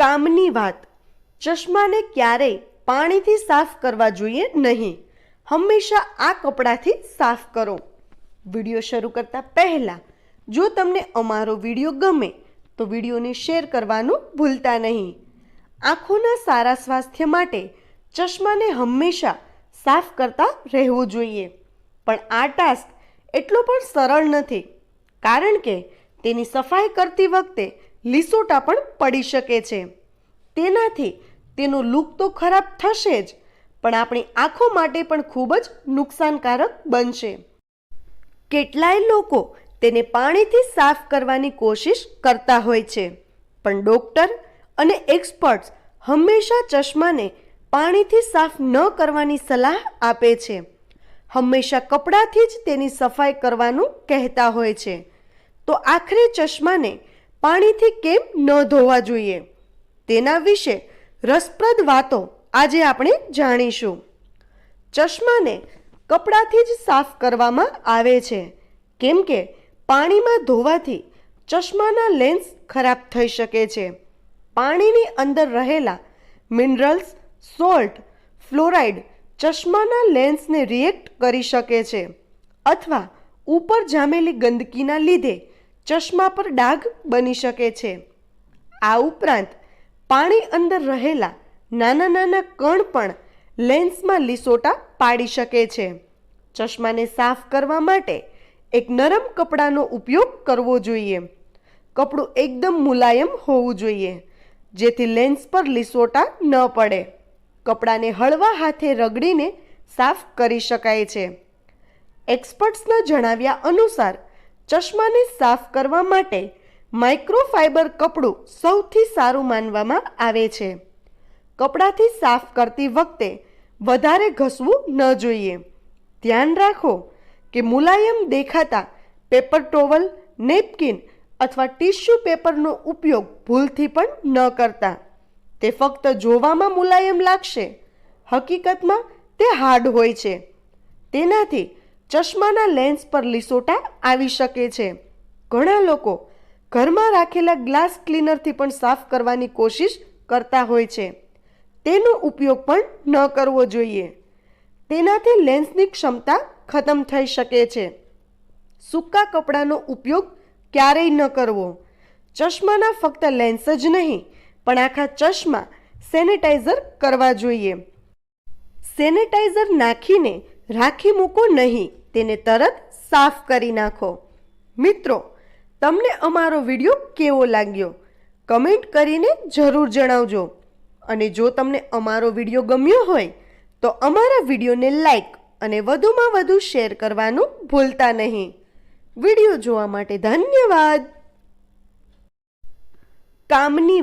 કામની વાત. ચશ્માને ક્યારેય પાણીથી સાફ કરવા જોઈએ નહીં. હંમેશા આ કપડાથી સાફ કરો. વીડિયો શરૂ કરતા પહેલાં, જો તમને અમારો વીડિયો ગમે, તો વિડીયોને શેર કરવાનું ભૂલતા નહીં. આંખોના સારા સ્વાસ્થ્ય માટે ચશ્માને હંમેશા સાફ કરતા રહેવું જોઈએ. પણ આ ટાસ્ક એટલો પણ સરળ નથી, કારણ કે તેની સફાઈ કરતી વખતે લીસોટા પણ પડી શકે છે. તેનાથી તેનો લુક તો ખરાબ થશે જ, પણ આપણી આંખો માટે પણ ખૂબ જ નુકસાનકારક બનશે. કેટલાય લોકો તેને પાણીથી સાફ કરવાની કોશિશ કરતા હોય છે, પણ ડોક્ટર અને એક્સપર્ટ્સ હંમેશા ચશ્માને પાણીથી સાફ ન કરવાની સલાહ આપે છે. હંમેશા કપડાથી જ તેની સફાઈ કરવાનું કહેતા હોય છે. તો આખરે ચશ્માને પાણીથી કેમ ન ધોવા જોઈએ? તેના વિશે રસપ્રદ વાતો આજે આપણે જાણીશું. ચશ્માને કપડાથી જ સાફ કરવામાં આવે છે. કેમ કે પાણીમાં ધોવાથી ચશ્માના લેન્સ ખરાબ થઈ શકે છે. પાણીની અંદર રહેલા મિનરલ્સ, સોલ્ટ, ફ્લોરાઇડ ચશ્માના લેન્સને રિએક્ટ કરી શકે છે. અથવા ઉપર જામેલી ગંદકીના લીધે ચશ્મા પર ડાઘ બની શકે છે. આ ઉપરાંત, પાણી અંદર રહેલા નાના નાના કણ પણ લેન્સમાં લીસોટા પાડી શકે છે. ચશ્માને સાફ કરવા માટે એક નરમ કપડાનો ઉપયોગ કરવો જોઈએ. કપડું એકદમ મુલાયમ હોવું જોઈએ, જેથી લેન્સ પર લીસોટા ન પડે. કપડાને હળવા હાથે રગડીને સાફ કરી શકાય છે. એક્સપર્ટ્સના જણાવ્યા અનુસાર ચશ્માને સાફ કરવા માટે માઇક્રોફાઇબર કપડું સૌથી સારું માનવામાં આવે છે. કપડાથી સાફ કરતી વખતે વધારે ઘસવું ન જોઈએ. ધ્યાન રાખો કે મુલાયમ દેખાતા પેપર ટોવલ, નેપકિન અથવા ટીશ્યુ પેપરનો ઉપયોગ ભૂલથી પણ ન કરતા. તે ફક્ત જોવામાં મુલાયમ લાગશે. હકીકતમાં તે હાર્ડ હોય છે. તેનાથી ચશ્માના લેન્સ પર લીસોટા આવી શકે છે. ઘણા લોકો ઘરમાં રાખેલા ગ્લાસ ક્લીનરથી પણ સાફ કરવાની કોશિશ કરતા હોય છે. તેનો ઉપયોગ પણ ન કરવો જોઈએ. તેનાથી લેન્સની ક્ષમતા ખતમ થઈ શકે છે. સૂકા કપડાનો ઉપયોગ ક્યારેય ન કરવો. ચશ્માના ફક્ત લેન્સ જ નહીં, પણ આખા ચશ્મા સેનેટાઈઝર કરવા જોઈએ. સેનેટાઈઝર નાખીને રાખી મૂકો નહીં. તેને તરત સાફ કરી નાખો. મિત્રો, તમને અમારો વીડિયો કેવો લાગ્યો? કમેન્ટ કરીને જરૂર જણાવજો. અને જો તમને અમારો વીડિયો ગમ્યો હોય, તો અમારા વિડીયોને લાઈક અને વધુમાં વધુ શેર કરવાનું ભૂલતા નહીં. વીડિયો જોવા માટે ધન્યવાદ. કામની